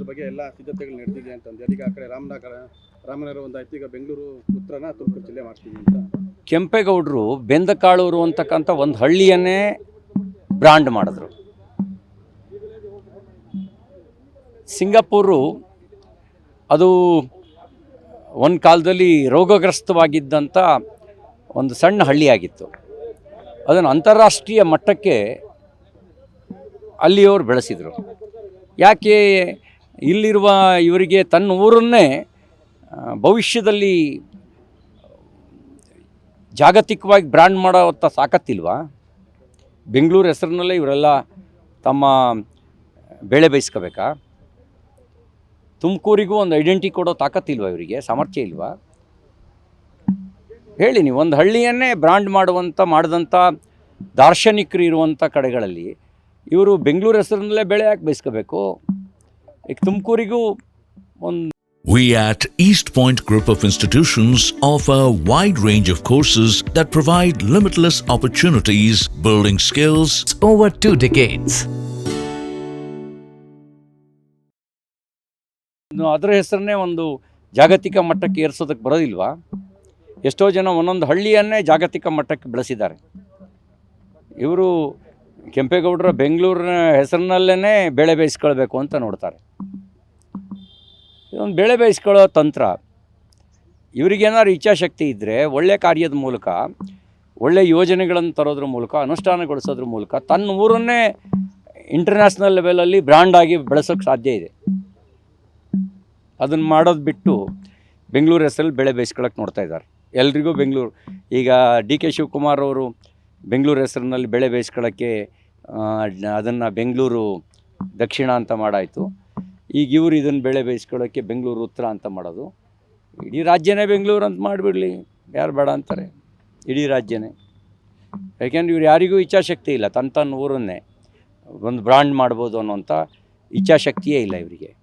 ಅದ್ರ ಬಗ್ಗೆ ಎಲ್ಲ ಸಿದ್ಧತೆಗಳು ನಡೆದಿದೆ ಅಂತಂದು ಅದಕ್ಕೆ ಆ ಕಡೆ ರಾಮನಗರ ರಾಮನಗರ ಒಂದಾಯ್ತು ಈಗ ಬೆಂಗಳೂರು ಉತ್ತರನ ತುಮಕೂರು ಜಿಲ್ಲೆ ಮಾಡ್ತೀವಿ ಅಂತ. ಕೆಂಪೇಗೌಡರು ಬೆಂದಕಾಳೂರು ಅಂತಕ್ಕಂಥ ಒಂದು ಹಳ್ಳಿಯನ್ನೇ ಬ್ರಾಂಡ್ ಮಾಡಿದ್ರು. ಸಿಂಗಾಪುರು ಅದು ಒಂದು ಕಾಲದಲ್ಲಿ ರೋಗಗ್ರಸ್ತವಾಗಿದ್ದಂಥ ಒಂದು ಸಣ್ಣ ಹಳ್ಳಿಯಾಗಿತ್ತು. ಅದನ್ನು ಅಂತಾರಾಷ್ಟ್ರೀಯ ಮಟ್ಟಕ್ಕೆ ಅಲ್ಲಿಯವರು ಬೆಳೆಸಿದರು. ಯಾಕೆ ಇಲ್ಲಿರುವ ಇವರಿಗೆ ತನ್ನ ಊರನ್ನೇ ಭವಿಷ್ಯದಲ್ಲಿ ಜಾಗತಿಕವಾಗಿ ಬ್ರ್ಯಾಂಡ್ ಮಾಡೋವಂಥ ಸಾಕತ್ತಿಲ್ವಾ? ಬೆಂಗಳೂರು ಹೆಸರಿನಲ್ಲೇ ಇವರೆಲ್ಲ ತಮ್ಮ ಬೆಳೆ ಬೇಯಿಸ್ಕೋಬೇಕಾ? ತುಮಕೂರಿಗೂ ಒಂದು ಐಡೆಂಟಿ ಕೊಡೋ ತಾಕತ್ತಿಲ್ವಾ ಇವರಿಗೆ? ಸಾಮರ್ಥ್ಯ ಇಲ್ವಾ? ಹೇಳಿ ನೀವು, ಒಂದು ಹಳ್ಳಿಯನ್ನೇ ಬ್ರ್ಯಾಂಡ್ ಮಾಡುವಂಥ ಮಾಡಿದಂಥ ದಾರ್ಶನಿಕರು ಇರುವಂಥ ಕಡೆಗಳಲ್ಲಿ ಇವರು ಬೆಂಗಳೂರು ಹೆಸರಿನಲ್ಲೇ ಬೆಳೆ ಯಾಕೆ ಬೇಯಿಸ್ಕೋಬೇಕು? ಈಗ ತುಮಕೂರಿಗೂ ಒಂದು We at East Point Group of Institutions offer a wide range of courses that provide limitless opportunities, building skills, over two decades. ಅದರ ಹೆಸರನ್ನೇ ಒಂದು ಜಾಗತಿಕ ಮಟ್ಟಕ್ಕೆ ಏರಿಸೋದಕ್ಕೆ ಬರೋದಿಲ್ವಾ ಎಷ್ಟೋ ಜನ ಒಂದೊಂದು ಹಳ್ಳಿಯನ್ನೇ ಜಾಗತಿಕ ಮಟ್ಟಕ್ಕೆ ಬೆಳೆಸಿದ್ದಾರೆ ಇವರು ಕೆಂಪೇಗೌಡರ ಬೆಂಗಳೂರಿನ ಹೆಸರಿನಲ್ಲೇ ಬೆಳೆ ಬೇಯಿಸ್ಕೊಳ್ಬೇಕು ಅಂತ ನೋಡ್ತಾರೆ. ಇದೊಂದು ಬೆಳೆ ಬೇಯಿಸ್ಕೊಳ್ಳೋ ತಂತ್ರ. ಇವರಿಗೇನಾದ್ರು ಇಚ್ಛಾಶಕ್ತಿ ಇದ್ದರೆ ಒಳ್ಳೆ ಕಾರ್ಯದ ಮೂಲಕ, ಒಳ್ಳೆ ಯೋಜನೆಗಳನ್ನು ತರೋದ್ರ ಮೂಲಕ, ಅನುಷ್ಠಾನಗೊಳಿಸೋದ್ರ ಮೂಲಕ ತನ್ನ ಊರನ್ನೇ ಇಂಟರ್ನ್ಯಾಷನಲ್ ಲೆವೆಲಲ್ಲಿ ಬ್ರ್ಯಾಂಡ್ ಆಗಿ ಬೆಳೆಸೋಕ್ಕೆ ಸಾಧ್ಯ ಇದೆ. ಅದನ್ನು ಮಾಡೋದು ಬಿಟ್ಟು ಬೆಂಗಳೂರು ಹೆಸರಲ್ಲಿ ಬೆಳೆ ಬೇಯಿಸ್ಕೊಳಕ್ಕೆ ನೋಡ್ತಾ ಇದ್ದಾರೆ. ಎಲ್ರಿಗೂ ಬೆಂಗಳೂರು, ಈಗ ಡಿ ಕೆ ಶಿವಕುಮಾರ್ ಅವರು ಬೆಂಗಳೂರು ಹೆಸರಿನಲ್ಲಿ ಬೆಳೆ ಬೇಯಿಸ್ಕೊಳ್ಳೋಕ್ಕೆ ಅದನ್ನು ಬೆಂಗಳೂರು ದಕ್ಷಿಣ ಅಂತ ಮಾಡಾಯಿತು. ಈಗ ಇವರು ಇದನ್ನು ಬೆಳೆ ಬೇಯಿಸ್ಕೊಳ್ಳೋಕ್ಕೆ ಬೆಂಗಳೂರು ಉತ್ತರ ಅಂತ ಮಾಡೋದು. ಇಡೀ ರಾಜ್ಯನೇ ಬೆಂಗಳೂರು ಅಂತ ಮಾಡಿಬಿಡಲಿ. ಯಾರು ಬೇಡ ಅಂತಾರೆ. ಇಡೀ ರಾಜ್ಯನೇ. ಯಾಕೆಂದರೆ ಇವ್ರು ಯಾರಿಗೂ ಇಚ್ಛಾಶಕ್ತಿ ಇಲ್ಲ. ತನ್ನ ತನ್ನ ಊರನ್ನೇ. ಒಂದು ಬ್ರಾಂಡ್ ಮಾಡ್ಬೋದು ಅನ್ನೋಂಥ ಇಚ್ಛಾಶಕ್ತಿಯೇ ಇಲ್ಲ ಇವರಿಗೆ.